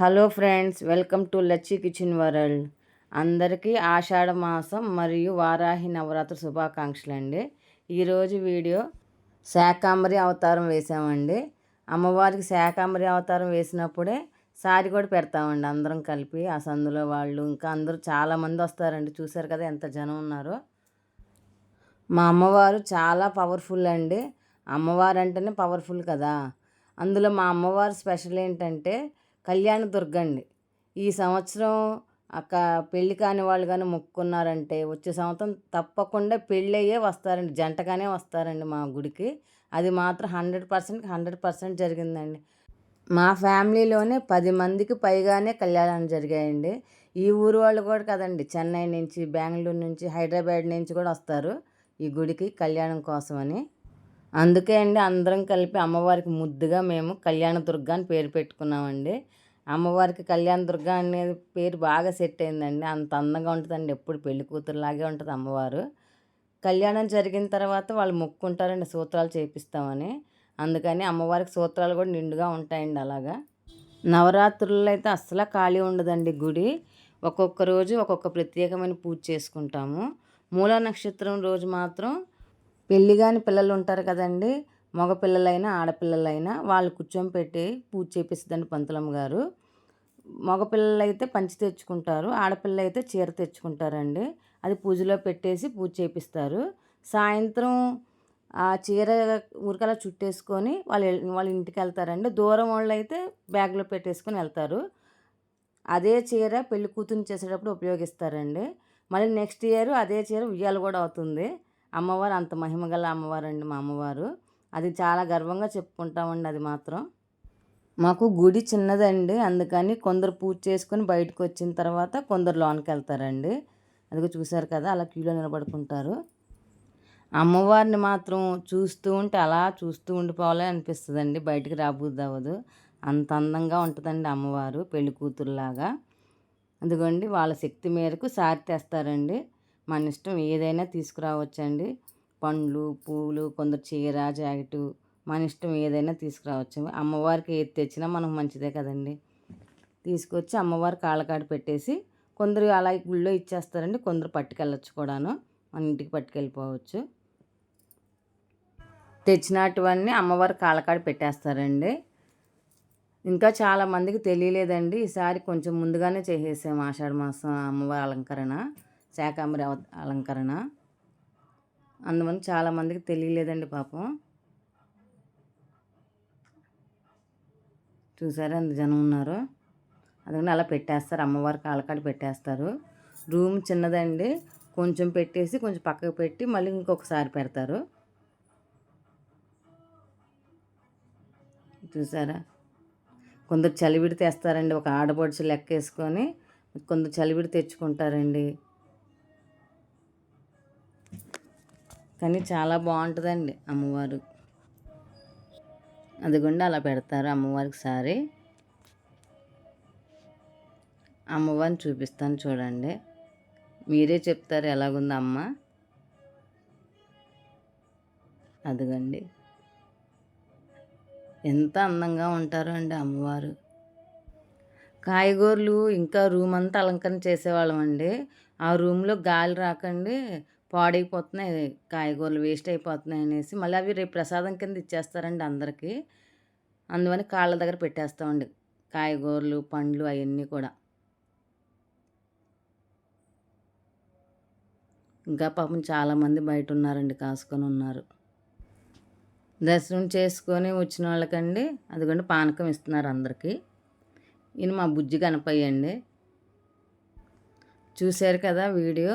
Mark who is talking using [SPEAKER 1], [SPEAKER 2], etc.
[SPEAKER 1] Hello friends welcome to Lachchi kitchen world. అందరికీ ఆషాఢ మాసం మరియు వారాహి నవరాత్రి శుభాకాంక్షలు అండి ఈరోజు వీడియో శాకాంబరి అవతారం వేసామండి అమ్మవారికి శాకాంబరి అవతారం వేసినప్పుడే సారి కూడా పెడతామండి అందరం కలిపి. ఆ సందులో వాళ్ళు ఇంకా అందరూ చాలామంది వస్తారండి. చూశారు కదా ఎంత జనం ఉన్నారో. మా అమ్మవారు చాలా పవర్ఫుల్ అండి. అమ్మవారు అంటేనే పవర్ఫుల్ కదా. అందులో మా అమ్మవారు స్పెషల్ ఏంటంటే కళ్యాణ దుర్గండి ఈ సంవత్సరం అక్క పెళ్ళి కాని వాళ్ళు కానీ మొక్కున్నారంటే వచ్చే సంవత్సరం తప్పకుండా పెళ్ళయ్యే వస్తారండి. జంటగానే వస్తారండి మా గుడికి. అది మాత్రం హండ్రెడ్ పర్సెంట్ హండ్రెడ్ పర్సెంట్ జరిగిందండి. మా ఫ్యామిలీలోనే పది మందికి పైగానే కళ్యాణాలు జరిగాయండి. ఈ ఊరు వాళ్ళు కూడా కదండి చెన్నై నుంచి బెంగళూరు నుంచి హైదరాబాద్ నుంచి కూడా వస్తారు ఈ గుడికి కళ్యాణం కోసమని. అందుకే అండి అందరం కలిపి అమ్మవారికి ముద్దుగా మేము కళ్యాణ దుర్గా అని పేరు పెట్టుకున్నామండి. అమ్మవారికి కళ్యాణ దుర్గా అనేది పేరు బాగా సెట్ అయిందండి. అంత అందంగా ఉంటుందండి. ఎప్పుడు పెళ్ళి కూతురులాగే ఉంటుంది అమ్మవారు. కళ్యాణం జరిగిన తర్వాత వాళ్ళు మొక్కుంటారండి సూత్రాలు చేపిస్తామని. అందుకని అమ్మవారికి సూత్రాలు కూడా నిండుగా ఉంటాయండి అలాగా. నవరాత్రుల్లో అయితే అస్సలు ఖాళీ ఉండదండి గుడి. ఒక్కొక్క రోజు ఒక్కొక్క ప్రత్యేకమైన పూజ చేసుకుంటాము. మూల నక్షత్రం రోజు మాత్రం పెళ్ళి కాని పిల్లలు ఉంటారు కదండి. మగపిల్లలైనా ఆడపిల్లలైనా వాళ్ళు కూర్చొని పెట్టి పూజ చేపిస్తుందండి పంతులమ్మ గారు. మగపిల్లలు అయితే పంచి తెచ్చుకుంటారు ఆడపిల్ల అయితే చీర తెచ్చుకుంటారండి. అది పూజలో పెట్టేసి పూజ చేపిస్తారు. సాయంత్రం ఆ చీర ఊరికలా చుట్టేసుకొని వాళ్ళు వాళ్ళ ఇంటికి వెళ్తారండి. దూరం వాళ్ళు అయితే బ్యాగ్లో పెట్టేసుకొని వెళ్తారు. అదే చీర పెళ్ళి కూతురు చేసేటప్పుడు ఉపయోగిస్తారండి. మళ్ళీ నెక్స్ట్ ఇయర్ అదే చీర ఉయ్యాలు కూడా అవుతుంది. అమ్మవారు అంత మహిమగల అమ్మవారు అండి మా అమ్మవారు. అది చాలా గర్వంగా చెప్పుకుంటామండి అది మాత్రం. మాకు గుడి చిన్నదండి. అందుకని కొందరు పూజ చేసుకొని బయటకు వచ్చిన తర్వాత కొందరు లోనికి వెళ్తారండి. అదిగో చూశారు కదా అలా క్యూలో నిలబడుకుంటారు. అమ్మవారిని మాత్రం చూస్తూ ఉంటే అలా చూస్తూ ఉండిపోవాలి అనిపిస్తుందండి. బయటికి రాబోద్ది అవ్వదు అంత అందంగా ఉంటుందండి అమ్మవారు పెళ్ళి కూతురులాగా అందుకండి వాళ్ళ శక్తి మేరకు సారి తెస్తారండి. మన ఇష్టం ఏదైనా తీసుకురావచ్చండి. పండ్లు పూలు కొందరు చీర జాకెటు మన ఇష్టం ఏదైనా తీసుకురావచ్చు. అమ్మవారికి ఏది తెచ్చినా మనకు మంచిదే కదండి. తీసుకొచ్చి అమ్మవారి కాళ్ళకాడ పెట్టేసి కొందరు అలా గుళ్ళో ఇచ్చేస్తారండి. కొందరు పట్టుకెళ్ళచ్చు కూడాను. మన ఇంటికి పట్టుకెళ్ళిపోవచ్చు. తెచ్చినటువన్నీ అమ్మవారి కాళ్ళకాడ పెట్టేస్తారండి. ఇంకా చాలామందికి తెలియలేదండి. ఈసారి కొంచెం ముందుగానే చేసేసాము ఆషాఢ మాసం అమ్మవారి అలంకరణ. శాకాంబరి అలంకరణ. అందువల్ల చాలామందికి తెలియలేదండి పాపం. చూసారా ఎంత జనం ఉన్నారు. అందుకని అలా పెట్టేస్తారు. అమ్మవారి కాళ్ళకాడ పెట్టేస్తారు. రూమ్ చిన్నదండి. కొంచెం పెట్టేసి కొంచెం పక్కకు పెట్టి మళ్ళీ ఇంకొకసారి పెడతారు. చూసారా? కొందరు చలివిడి తెస్తారండి. ఒక ఆడపడుచు లెక్క వేసుకొని కొందరు చలివిడి తెచ్చుకుంటారండి. కానీ చాలా బాగుంటుందండి అమ్మవారు. అదిగోండి అలా పెడతారు అమ్మవారికి సారీ. అమ్మవారిని చూపిస్తాను చూడండి. మీరే చెప్తారు ఎలాగుంది అమ్మ అదిగండి. ఎంత అందంగా ఉంటారో అండి అమ్మవారు. కాయగూరలు ఇంకా రూమ్ అంతా అలంకరణ చేసేవాళ్ళం అండి ఆ రూమ్లో గాలి రాకండి పాడైపోతున్నాయి కాయగూరలు వేస్ట్ అయిపోతున్నాయి అనేసి మళ్ళీ అవి రేపు ప్రసాదం కింద ఇచ్చేస్తారండి అందరికీ. అందువని కాళ్ళ దగ్గర పెట్టేస్తామండి కాయగూరలు పండ్లు అవన్నీ కూడా. ఇంకా పాపం చాలామంది బయట ఉన్నారండి కాసుకొని ఉన్నారు. దర్శనం చేసుకొని వచ్చిన వాళ్ళకండి అదిగోండి పానకం ఇస్తున్నారు అందరికీ. ఈయన మా బుజ్జి కనపయ్యండి చూశారు కదా వీడియో?